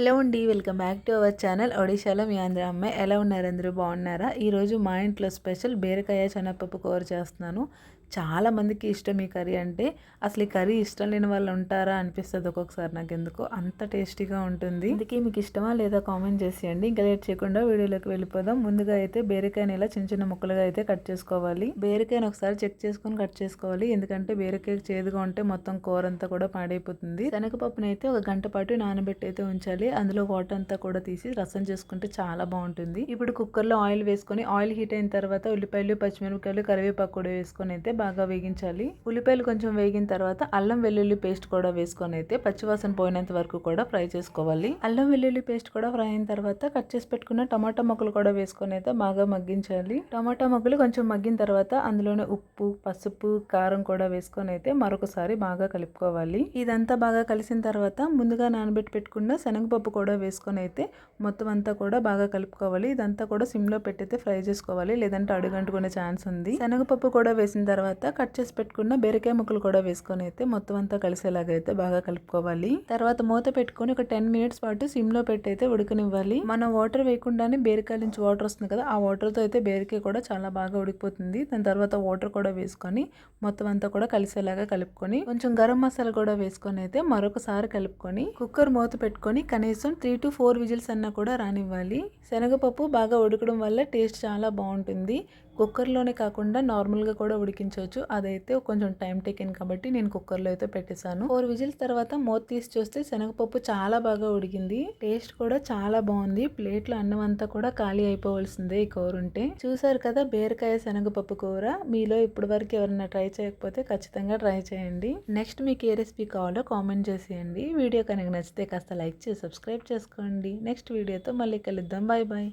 Hello అండి welcome back to our channel ఒడిశాలో మీ ఆంధ్ర అమ్మాయి. ఎలా ఉన్నారు అందరూ? బాగున్నారా? ఈరోజు మా ఇంట్లో స్పెషల్ బీరకాయ శనగపప్పు కూర చేస్తున్నాను. చాలా మందికి ఇష్టం ఈ కర్రీ అంటే. అసలు ఈ కర్రీ ఇష్టం లేని వాళ్ళు ఉంటారా అనిపిస్తుంది ఒక్కొక్కసారి నాకు ఎందుకో. అంత టేస్టీగా ఉంటుంది. అందుకే మీకు ఇష్టమా లేదా కామెంట్ చేసేయండి ఇంకా లేట్ చేయకుండా వీడియోలోకి వెళ్ళిపోదాం. ముందుగా అయితే బీరకాయని ఇలా చిన్న చిన్న ముక్కలుగా అయితే కట్ చేసుకోవాలి. బీరకాయని ఒకసారి చెక్ చేసుకొని కట్ చేసుకోవాలి. ఎందుకంటే బీరకాయ చేదుగా ఉంటే మొత్తం కూర అంతా కూడా పాడైపోతుంది. శనగపప్పునైతే అయితే ఒక గంట పాటు నానబెట్టి అయితే ఉంచాలి. అందులో వాటర్ అంతా కూడా తీసి రసం చేసుకుంటే చాలా బాగుంటుంది. ఇప్పుడు కుక్కర్లో ఆయిల్ వేసుకొని ఆయిల్ హీట్ అయిన తర్వాత ఉల్లిపాయలు పచ్చిమిరపకాయలు కరివేపాకు కూడా వేసుకొని అయితే బాగా వేగించాలి. ఉల్లిపాయలు కొంచెం వేగిన తర్వాత అల్లం వెల్లుల్లి పేస్ట్ కూడా వేసుకొని అయితే పచ్చివాసన పోయినంత వరకు కూడా ఫ్రై చేసుకోవాలి. అల్లం వెల్లుల్లి పేస్ట్ కూడా ఫ్రై అయిన తర్వాత కట్ చేసి పెట్టుకున్న టమాటా మొక్కలు కూడా వేసుకొని అయితే బాగా మగ్గించాలి. టమాటా మొక్కలు కొంచెం మగ్గిన తర్వాత అందులోనే ఉప్పు పసుపు కారం కూడా వేసుకొని అయితే మరొకసారి బాగా కలుపుకోవాలి. ఇదంతా బాగా కలిసిన తర్వాత ముందుగా నానబెట్టి పెట్టుకున్న శనగపప్పు కూడా వేసుకొని అయితే మొత్తం అంతా కూడా బాగా కలుపుకోవాలి. ఇదంతా కూడా సిమ్లో పెట్టయితే ఫ్రై చేసుకోవాలి. లేదంటే అడుగంటుకునే ఛాన్స్ ఉంది. శనగపప్పు కూడా వేసిన తర్వాత కట్ చేసి పెట్టుకున్న బీరకాయ ముక్కలు కూడా వేసుకొని అయితే మొత్తం అంతా కలిసేలాగా అయితే బాగా కలుపుకోవాలి. తర్వాత మూత పెట్టుకొని ఒక టెన్ మినిట్స్ పాటు సిమ్లో పెట్టి అయితే ఉడకనివ్వాలి. మనం వాటర్ వేయకుండానే బీరకాయ నుంచి వాటర్ వస్తుంది కదా ఆ వాటర్తో అయితే బీరకాయ కూడా చాలా బాగా ఉడికిపోతుంది. దాని తర్వాత వాటర్ కూడా వేసుకొని మొత్తం అంతా కూడా కలిసేలాగా కలుపుకొని కొంచెం గరం మసాలా కూడా వేసుకొని అయితే మరొకసారి కలుపుకొని కుక్కర్ మూత పెట్టుకొని కనీసం త్రీ టు ఫోర్ విజిల్స్ అన్నా కూడా రానివ్వాలి. శనగపప్పు బాగా ఉడకడం వల్ల టేస్ట్ చాలా బాగుంటుంది. కుక్కర్లోనే కాకుండా నార్మల్గా కూడా ఉడికించవచ్చు. అదైతే కొంచెం టైం టేకింగ్ కాబట్టి నేను కుక్కర్లో అయితే పెట్టేశాను. ఫోర్ విజిల్స్ తర్వాత మూత తీసి చూస్తే శనగపప్పు చాలా బాగా ఉడికింది. టేస్ట్ కూడా చాలా బాగుంది. ప్లేట్లో అన్నం అంతా కూడా ఖాళీ అయిపోవలసిందే ఈ కూర ఉంటే. చూసారు కదా బీరకాయ శనగపప్పు కూర? మీలో ఇప్పటి వరకు ఎవరైనా ట్రై చేయకపోతే ఖచ్చితంగా ట్రై చేయండి. నెక్స్ట్ మీకు ఏ రెసిపీ కావాలో కామెంట్ చేసేయండి. వీడియో కనుక నచ్చితే కాస్త లైక్ చేసి సబ్స్క్రైబ్ చేసుకోండి. నెక్స్ట్ వీడియోతో మళ్ళీ కలుద్దాం. Bye bye.